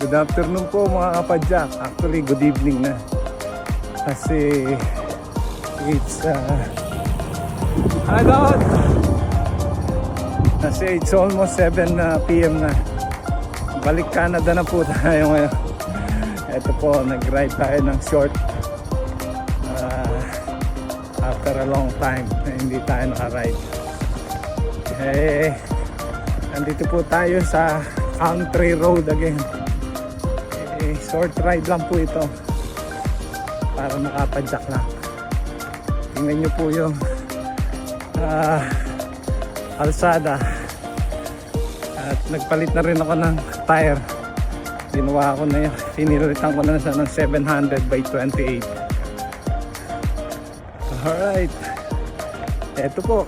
Good afternoon po mga kapadyak. Actually, good evening na. Kasi it's uh, ano? Kasi it's almost 7 na PM na. Balik Canada na po tayo ngayon. Ito po, nag-ride tayo ng short uh, after a long time na hindi tayo nakaride. Eh, nandito po tayo sa country road again. Short ride lang po ito. Para makapadyak lang. Tingnan nyo po yung ah, kalsada at nagpalit na rin ako ng tire. Ginawa ko na yun. Pinilitan ko na siya ng 700 by 28 alright. Eto po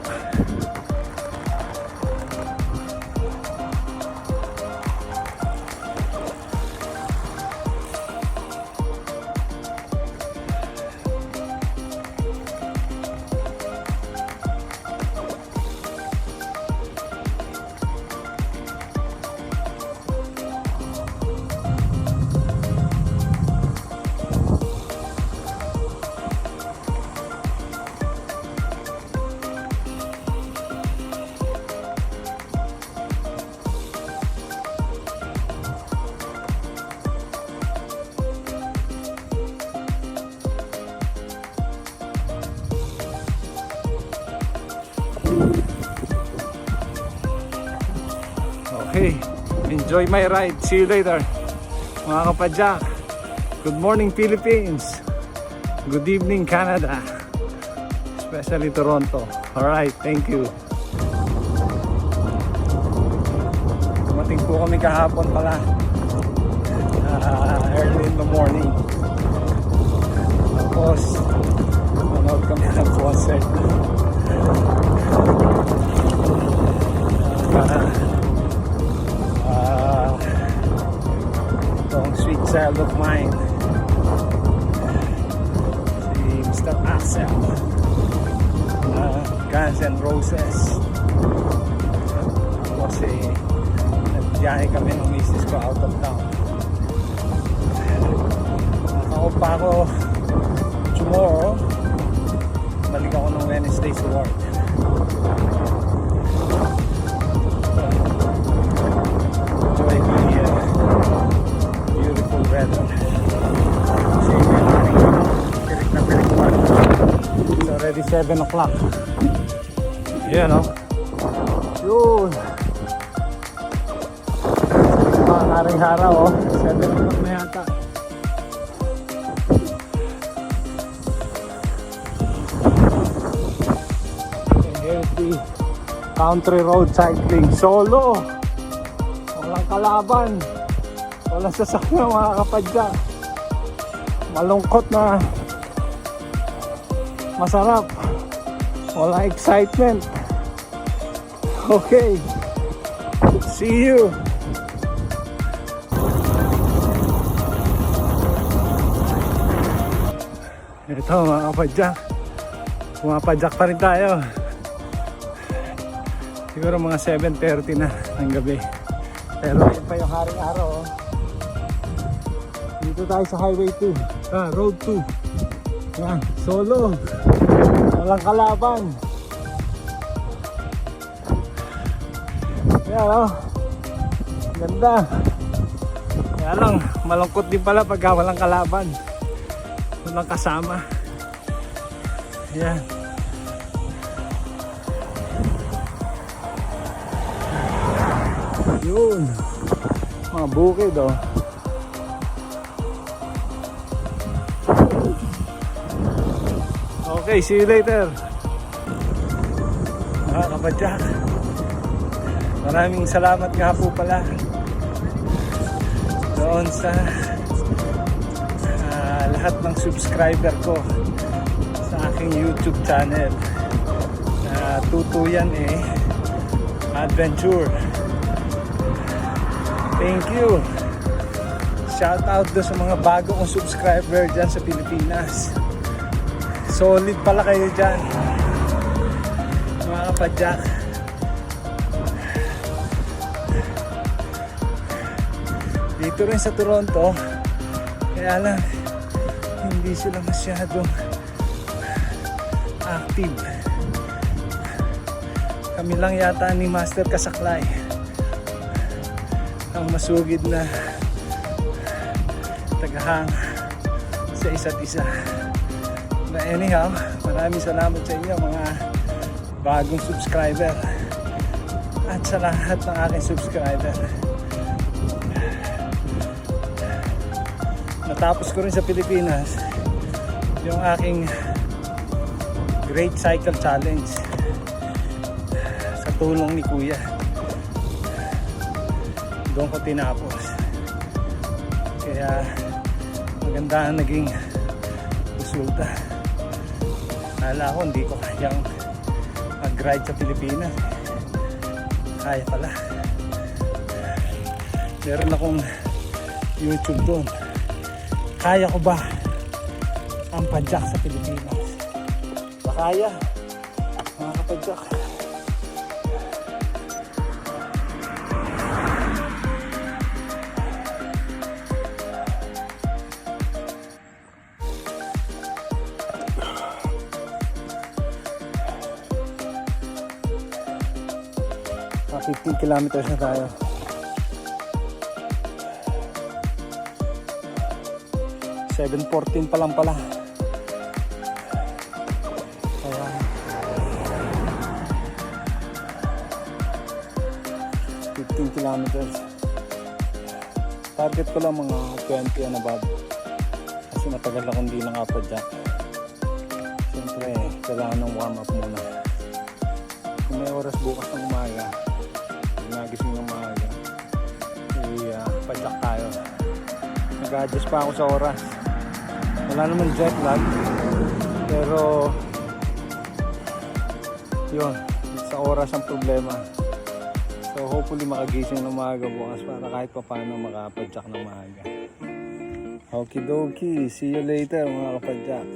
Okay, enjoy my ride. See you later. Mga kapadyak, good morning Philippines. Good evening Canada. Especially Toronto. Alright, thank you. Dumating po kami kahapon pala. Ah, early in the morning. Tapos, manood kami ng concert. Child of mine. Si Mr. Axel. Uh, Guns N' Roses. Eh nagbiyahe kami ng misis ko out of town. Nakaup pa ako tomorrow. Balik ako ng Wednesday sa work 11 o'clock. Yeah, no? Yun. Ah, Pangaring haraw, oh. 7 o'clock na yata. Healthy country road cycling solo. Walang kalaban. Walang sasakyan mga kapadya. Malungkot na masarap. Walang excitement. Okay. See you. Ito mga kapadyak. Pumapadyak pa rin tayo. Siguro mga 7.30 na ng gabi. Pero yun pa yung haring araw. Oh. Dito tayo sa Highway 2. Ah, Road 2. Yan, solo. Walang kalaban. Yan oh. Ganda. Kaya lang, malungkot din pala pagka walang kalaban. Walang kasama. Yan. Yun. Mga bukid oh. Okay, see you later. Mga kapadyak. Maraming salamat nga po pala doon sa ah, lahat ng subscriber ko sa aking YouTube channel. Na tutuyan eh adventure. Thank you. Shout out do sa mga bago kong subscriber dyan sa Pilipinas. Solid pala kayo dyan. Mga kapadyak. Dito rin sa Toronto, kaya lang, hindi sila masyadong active. Kami lang yata ni Master Kasaklay ang masugid na tagahang sa isa't isa. But anyhow, maraming salamat sa inyo mga bagong subscriber at sa lahat ng aking subscriber. Natapos ko rin sa Pilipinas yung aking Great Cycle Challenge sa tulong ni Kuya. Doon ko tinapos. Kaya maganda ang naging resulta. Kala ko hindi ko kayang mag-ride sa Pilipinas. Kaya pala. Meron akong YouTube doon. Kaya ko ba ang padjak sa Pilipinas? Ba kaya? Mga kapadjak. 50 kilometers na tayo. Seven fourteen pa lang pala. Kaya fifteen kilometers. Target ko lang mga 20 and above. Kasi matagal akong hindi nakapad dyan. Siyempre, kailangan ng warm up muna. Kung may oras bukas ng umaga, i-padyak tayo. Nag-adjust pa ako sa oras. Wala naman jet lag. Pero, yun, sa oras ang problema. So hopefully makagising ng maaga bukas para kahit pa paano makapadyak ng maaga. Okie dokie, see you later mga kapadyak.